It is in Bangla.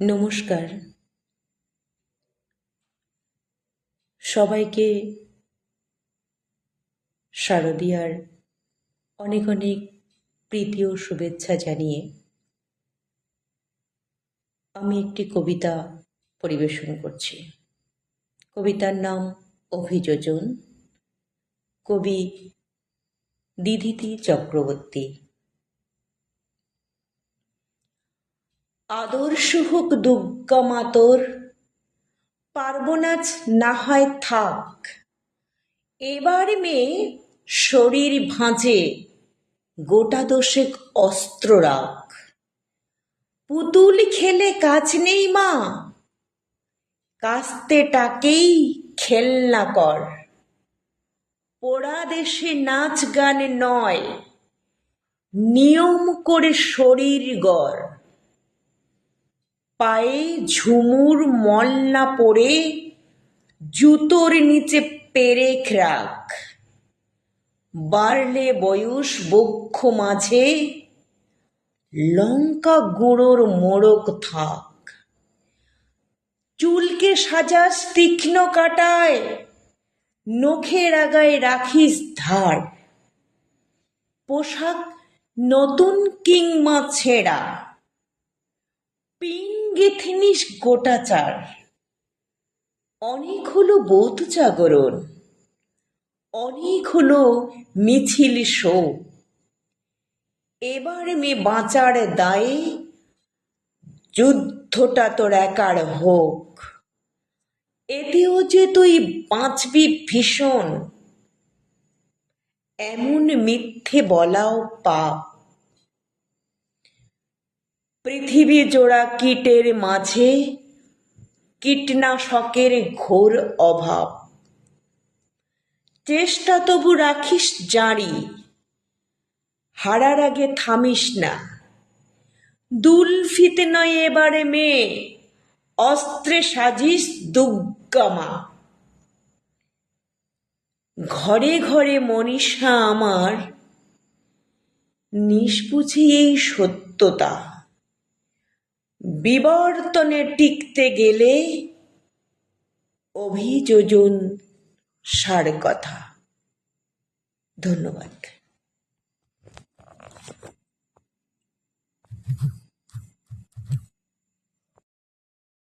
নমস্কার। সবাইকে শারদীয়ার অনেক অনেক প্রীতি ও শুভেচ্ছা জানিয়ে আমি একটি কবিতা পরিবেশন করছি। কবিতার নাম অভিযোজন। কবি দিদিতি চক্রবর্তী। আদর্শ হোক দুর্গা মাতর পার্বনাজ না হয় থাক। এবার মেয়ে শরীর ভাঁজে, গোটা দোষেক অস্ত্র রাখ। পুতুল খেলে কাজ নেই মা, কাস্তে টাকেই খেলনা কর। পোড়া দেশে নাচ গান নয়, নিয়ম করে শরীর গড়। পায়ে ঝুমুর মল না পড়ে জুতোর নিচে পেরেক রাখ। বাড়লে বয়স বক্ষ মাঝে, লঙ্কা গুঁড়োর মোড়ক থাক। চুলকে সাজাস তীক্ষ্ণ কাটায়, নখের আগায় রাখিস ধার। পোশাক নতুন কিংবা ছেঁড়া। পিন গেথিনিস গোটাচার অনেক হলো বোধ জাগরণ, অনেক হলো মিছিল শো। এবার মে বাঁচার দায়ে যুদ্ধটা তোর একার হোক। এতেও যে তুই বাঁচবি ভীষণ, এমন মিথ্যে বলাও পাপ। পৃথিবী জোড়া কীটের মাঝে কীটনাশকের ঘোর অভাব। চেষ্টা তবু রাখিস জারি, হারার আগে থামিস না। দুলফিতে নয় এবারে মেয়ে, অস্ত্রে সাজিস দুর্গামা ঘরে ঘরে মনীষা আমার নিষ্পুঝি এই সত্যতা। বিবর্তনে টিকতে গেলে অভিযোজন সার কথা। ধন্যবাদ।